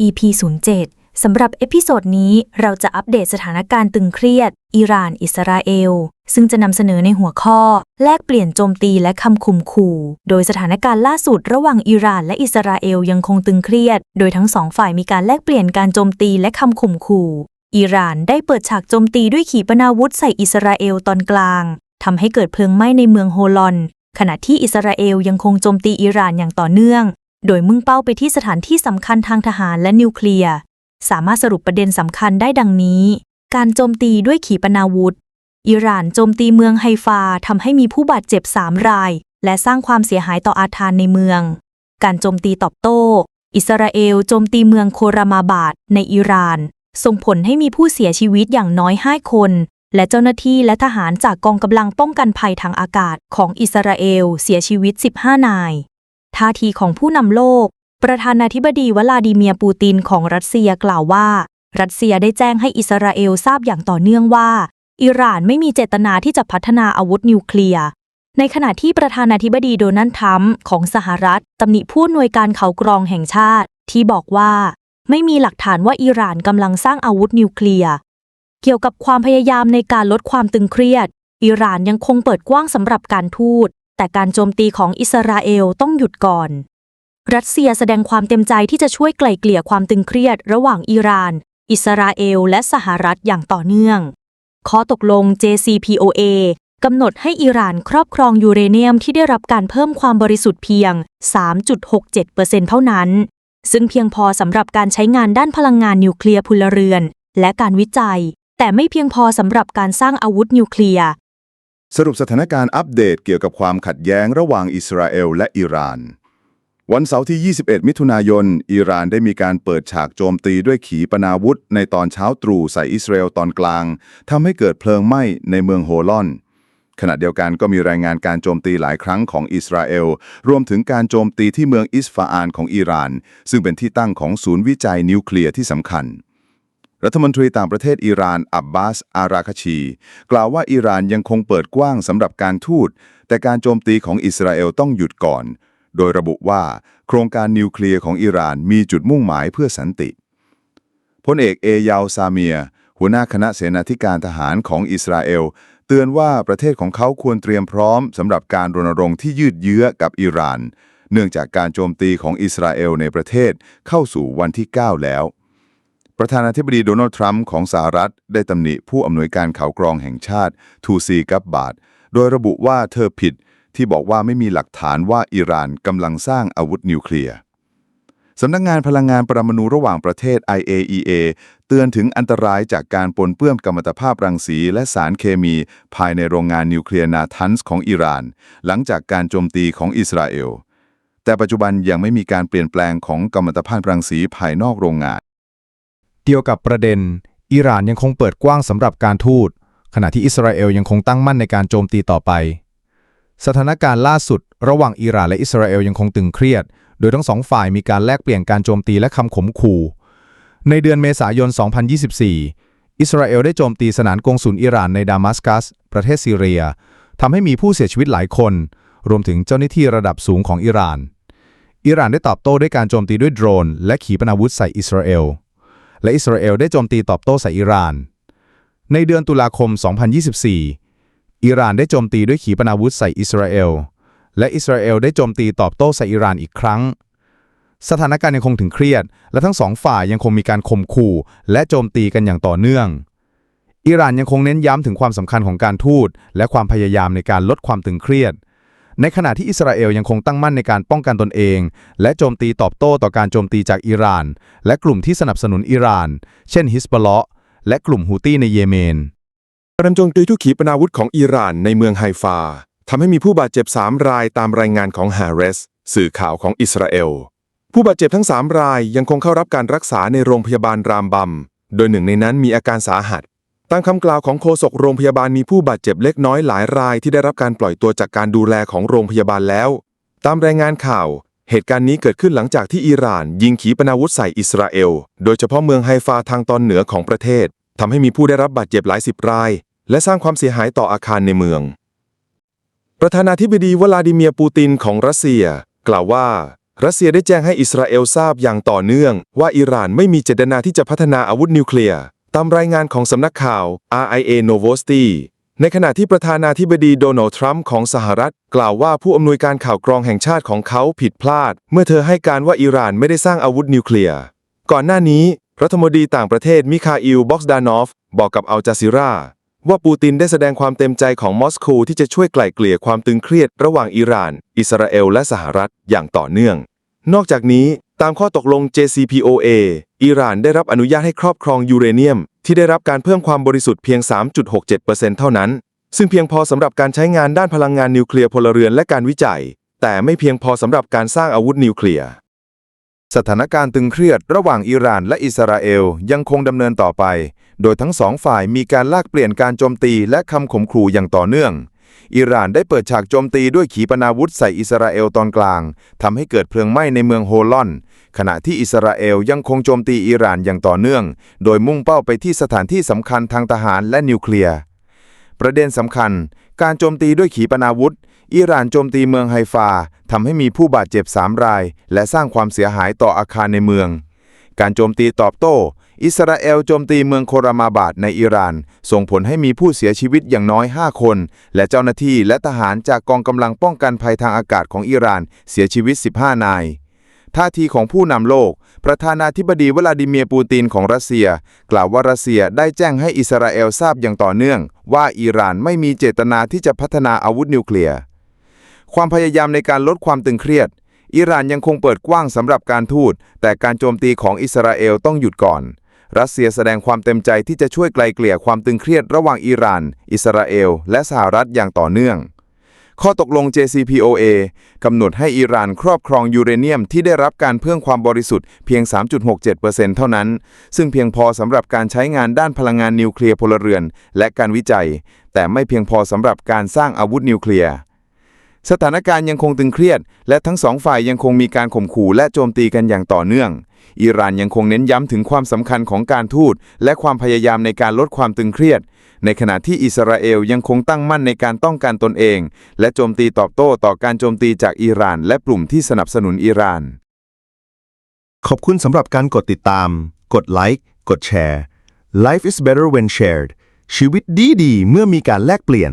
EP 07สำหรับเอพิโซดนี้เราจะอัปเดตสถานการณ์ตึงเครียด อิหร่าน อิสราเอล ซึ่งจะนำเสนอในหัวข้อ แลกเปลี่ยนโจมตีและคำข่มขู่ โดยสถานการณ์ล่าสุดระหว่างอิหร่านและอิสราเอลยังคงตึงเครียด โดยทั้งสองฝ่ายมีการแลกเปลี่ยนการโจมตีและคำข่มขู่อิหร่านได้เปิดฉากโจมตีด้วยขีปนาวุธใส่อิสราเอลตอนกลางทำให้เกิดเพลิงไหม้ในเมืองโฮลอน ขณะที่อิสราเอลยังคงโจมตีอิหร่านอย่างต่อเนื่อง โดยมุ่งเป้าไปที่สถานที่สำคัญทางทหารและนิวเคลียร์ สามารถสรุปประเด็นสำคัญได้ดังนี้ การโจมตีด้วยขีปนาวุธ อิหร่านโจมตีเมืองไฮฟาทำให้มีผู้บาดเจ็บ3ราย และสร้างความเสียหายต่ออาคารในเมือง การโจมตีตอบโต้ อิสราเอลโจมตีเมืองโครามาบาดในอิหร่าน ส่งผลให้มีผู้เสียชีวิตอย่างน้อย5คน และเจ้าหน้าที่และทหารจากกองกำลังป้องกันภัยทางอากาศของอิสราเอลเสียชีวิต 15 นาย ท่าทีของผู้นำโลก ประธานาธิบดีวลาดิเมียร์ปูตินของรัสเซียกล่าวว่า รัสเซียได้แจ้งให้อิสราเอลทราบอย่างต่อเนื่องว่า อิหร่านไม่มีเจตนาที่จะพัฒนาอาวุธนิวเคลียร์ในขณะที่ประธานาธิบดีโดนัลด์ทรัมป์ของสหรัฐตำหนิผู้อำนวยการเขากรองแห่งชาติ ที่บอกว่า ไม่มีหลักฐานว่าอิหร่านกำลังสร้างอาวุธนิวเคลียร์เกี่ยวกับความพยายามในการลดความตึงเครียด อิหร่านยังคงเปิดกว้างสำหรับการทูต แต่การโจมตีของอิสราเอลต้องหยุดก่อน รัสเซียแสดงความเต็มใจที่จะช่วยไกล่เกลี่ยความตึงเครียดระหว่างอิหร่าน อิสราเอล และสหรัฐอย่างต่อเนื่อง ข้อตกลง JCPOA กำหนดให้อิหร่านครอบครองยูเรเนียมที่ได้รับการเพิ่มความบริสุทธิ์เพียง 3.67%เท่านั้น ซึ่งเพียงพอสำหรับการใช้งานด้านพลังงานนิวเคลียร์พลเรือน และการวิจัย แต่ไม่เพียงพอสำหรับการสร้างอาวุธนิวเคลียร์ สรุปสถานการณ์อัปเดตเกี่ยวกับความขัดแย้งระหว่างอิสราเอลและอิหร่าน วันเสาร์ที่ 21 มิถุนายน อิหร่านได้มีการเปิดฉากโจมตีด้วยขีปนาวุธ ในตอนเช้าตรู่ใส่อิสราเอลตอนกลางทำให้เกิดเพลิงไหม้ในเมืองโฮลอน ขณะเดียวกันก็มีรายงานการโจมตีหลายครั้งของอิสราเอล รวมถึงการโจมตีที่เมืองอิสฟาอานของอิหร่าน ซึ่งเป็นที่ตั้งของศูนย์วิจัยนิวเคลียร์ที่สำคัญ รัฐมนตรีต่างประเทศอิหร่านอับบาส อาราคชี กล่าวว่าอิหร่านยังคงเปิดกว้างสำหรับการทูต แต่การโจมตีของอิสราเอลต้องหยุดก่อน โดยระบุว่า โครงการนิวเคลียร์ของอิหร่านมีจุดมุ่งหมายเพื่อสันติพลเอกเอยาวซาเมีย หัวหน้าคณะเสนาธิการทหารของอิสราเอล เตือนว่าประเทศของเขาควรเตรียมพร้อมสำหรับการรณรงค์ที่ยืดเยื้อกับอิหร่าน เนื่องจากการโจมตีของอิสราเอลในประเทศเข้าสู่วันที่ 9 แล้ว ประธานาธิบดีโดนัลด์ทรัมป์ของสหรัฐได้ตำหนิผู้อำนวยการเขาวกรองแห่งชาติทูซีกับบาทโดยระบุว่าเธอผิดที่บอกว่าไม่มีหลักฐานว่าอิหร่านกำลังสร้างอาวุธนิวเคลียร์สำนักงานพลังงานปรมาณูระหว่างประเทศ IAEA เตือนถึงอันตรายจากการปนเปื้อนกัมมันตภาพรังสีและสารเคมี ภายในโรงงานนิวเคลียร์นาทันส์ของอิหร่าน หลังจากการโจมตีของอิสราเอล แต่ปัจจุบันยังไม่มีการเปลี่ยนแปลงของกัมมันตภาพรังสีภายนอกโรงงาน เกี่ยวกับประเด็น อิหร่านยังคงเปิดกว้างสำหรับการทูต ขณะที่อิสราเอลยังคงตั้งมั่นในการโจมตีต่อไป สถานการณ์ล่าสุด ระหว่างอิหร่านและอิสราเอลยังคงตึงเครียด โดยทั้งสองฝ่ายมีการแลกเปลี่ยนการโจมตีและคำขมขู่ ในเดือนเมษายน 2024 อิสราเอลได้โจมตีสถานกงสุลอิหร่านในดามัสกัส ประเทศซีเรียทำให้มีผู้เสียชีวิตหลายคน รวมถึงเจ้าหน้าที่ระดับสูงของอิหร่าน อิหร่านได้ตอบโต้ด้วยการโจมตีด้วยโดรน และขีปนาวุธใส่อิสราเอล และอิสราเอลได้โจมตีตอบโต้ใส่อิหร่าน ในเดือนตุลาคม 2024 อิหร่านได้โจมตีด้วยขีปนาวุธใส่อิสราเอล และอิสราเอลได้โจมตีตอบโต้ใส่อิหร่านอีกครั้ง สถานการณ์ยังคงถึงเครียด และทั้งสองฝ่ายยังคงมีการข่มขู่ และโจมตีกันอย่างต่อเนื่องอิหร่านยังคงเน้นย้ำถึงความสำคัญของการทูตและความพยายามในการลดความตึงเครียด ในขณะที่อิสราเอลยังคงตั้งมั่นในการป้องกันตนเอง และโจมตีตอบโต้ต่อการโจมตีจากอิหร่าน และกลุ่มที่สนับสนุนอิหร่าน เช่นฮิสบอลละและกลุ่มฮูตี้ในเยเมนการโจมตีทุกขีปนาวุธของอิหร่านในเมืองไฮฟาทำให้มีผู้บาดเจ็บ 3 รายตามรายงานของฮาเรสสื่อข่าวของอิสราเอล ผู้บาดเจ็บทั้ง 3 รายยังคงเข้ารับการรักษาในโรงพยาบาลรามบัม โดยหนึ่งในนั้นมีอาการสาหัส ตามคำกล่าวของโฆษกโรงพยาบาลมีผู้บาดเจ็บเล็กน้อยหลายรายที่ได้รับการปล่อยตัวจากการดูแลของโรงพยาบาลแล้ว ตามรายงานข่าว เหตุการณ์นี้เกิดขึ้นหลังจากที่อิหร่าน ยิงขีปนาวุธใส่อิสราเอล โดยเฉพาะเมืองไฮฟาทางตอนเหนือของประเทศทำให้มีผู้ได้รับบาดเจ็บหลายสิบราย และสร้างความเสียหายต่ออาคารในเมือง ประธานาธิบดีวลาดิเมียร์ปูตินของรัสเซีย กล่าวว่ารัสเซียได้แจ้งให้อิสราเอลทราบอย่างต่อเนื่อง ว่าอิหร่านไม่มีเจตนาที่จะพัฒนาอาวุธนิวเคลียร์ ตามรายงานของสำนักข่าว RIA Novosti ในขณะที่ประธานาธิบดีโดนัลด์ทรัมป์ของสหรัฐ กล่าวว่าผู้อำนวยการข่าวกรองแห่งชาติของเขาผิดพลาด เมื่อเธอให้การว่าอิหร่านไม่ได้สร้างอาวุธนิวเคลียร์ ก่อนหน้านี้ รัฐมนตรีต่างประเทศมิคาอิลบ็อกซ์ดานอฟ บอกกับอัลจาซิราว่าปูตินได้แสดงความเต็มใจของมอสโกที่จะช่วยไกล่เกลี่ยความตึงเครียดระหว่างอิหร่าน อิสราเอลและสหรัฐอย่างต่อเนื่อง นอกจากนี้ตามข้อตกลง JCPOA อิหร่านได้รับอนุญาตให้ครอบครองยูเรเนียม ที่ได้รับการเพิ่มความบริสุทธิ์เพียง 3.67%เท่านั้น ซึ่งเพียงพอสำหรับการใช้งานด้านพลังงานนิวเคลียร์พลเรือนและการวิจัย แต่ไม่เพียงพอสำหรับการสร้างอาวุธนิวเคลียร์สถานการณ์ตึงเครียดระหว่างอิหร่านและอิสราเอลยังคงดำเนินต่อไป โดยทั้งสองฝ่ายมีการลากเปลี่ยนการโจมตีและคำข่มขู่อย่างต่อเนื่อง อิหร่านได้เปิดฉากโจมตีด้วยขีปนาวุธใส่อิสราเอลตอนกลางทำให้เกิดเพลิงไหม้ในเมืองโฮลอน ขณะที่อิสราเอลยังคงโจมตีอิหร่านอย่างต่อเนื่อง โดยมุ่งเป้าไปที่สถานที่สำคัญทางทหารและนิวเคลียร์ ประเด็นสำคัญ การโจมตีด้วยขีปนาวุธ อิหร่านโจมตีเมืองไฮฟาทำให้มีผู้บาดเจ็บ3ราย และสร้างความเสียหายต่ออาคารในเมืองการโจมตีตอบโต้ อิสราเอลโจมตีเมืองโครามาบาดในอิหร่าน ส่งผลให้มีผู้เสียชีวิตอย่างน้อย 5 คน และเจ้าหน้าที่และทหารจากกองกำลังป้องกันภัยทางอากาศของอิหร่านเสียชีวิต 15 นายท่าทีของผู้นำโลก ประธานาธิบดีวลาดิเมียร์ปูตินของรัสเซีย กล่าวว่ารัสเซียได้แจ้งให้อิสราเอลทราบอย่างต่อเนื่อง ว่าอิหร่านไม่มีเจตนาที่จะพัฒนาอาวุธนิวเคลียร์ ความพยายามในการลดความตึงเครียด อิหร่านยังคงเปิดกว้างสำหรับการทูตแต่การโจมตีของอิสราเอลต้องหยุดก่อน รัสเซียแสดงความเต็มใจที่จะช่วยไกลเกลี่ยความตึงเครียดระหว่างอิหร่าน อิสราเอล และสหรัฐอย่างต่อเนื่อง ข้อตกลง JCPOA กำหนดให้อิหร่านครอบครองยูเรเนียมที่ได้รับการเพิ่มความบริสุทธิ์เพียง 3.67%เท่านั้น ซึ่งเพียงพอสำหรับการใช้งานด้านพลังงานนิวเคลียร์พลเรือน และการวิจัย แต่ไม่เพียงพอสำหรับการสร้างอาวุธนิวเคลียร์สถานการณ์ยังคงตึงเครียด และทั้งสองฝ่ายยังคงมีการข่มขู่และโจมตีกันอย่างต่อเนื่อง อิหร่านยังคงเน้นย้ำถึงความสำคัญของการทูตและความพยายามในการลดความตึงเครียด ในขณะที่อิสราเอลยังคงตั้งมั่นในการต้องการตนเอง และโจมตีตอบโต้ต่อการโจมตีจากอิหร่าน และกลุ่มที่สนับสนุนอิหร่าน ขอบคุณสำหรับการกดติดตาม กดไลค์ กดแชร์ Life is better when shared ชีวิตดีดีเมื่อมีการแลกเปลี่ยน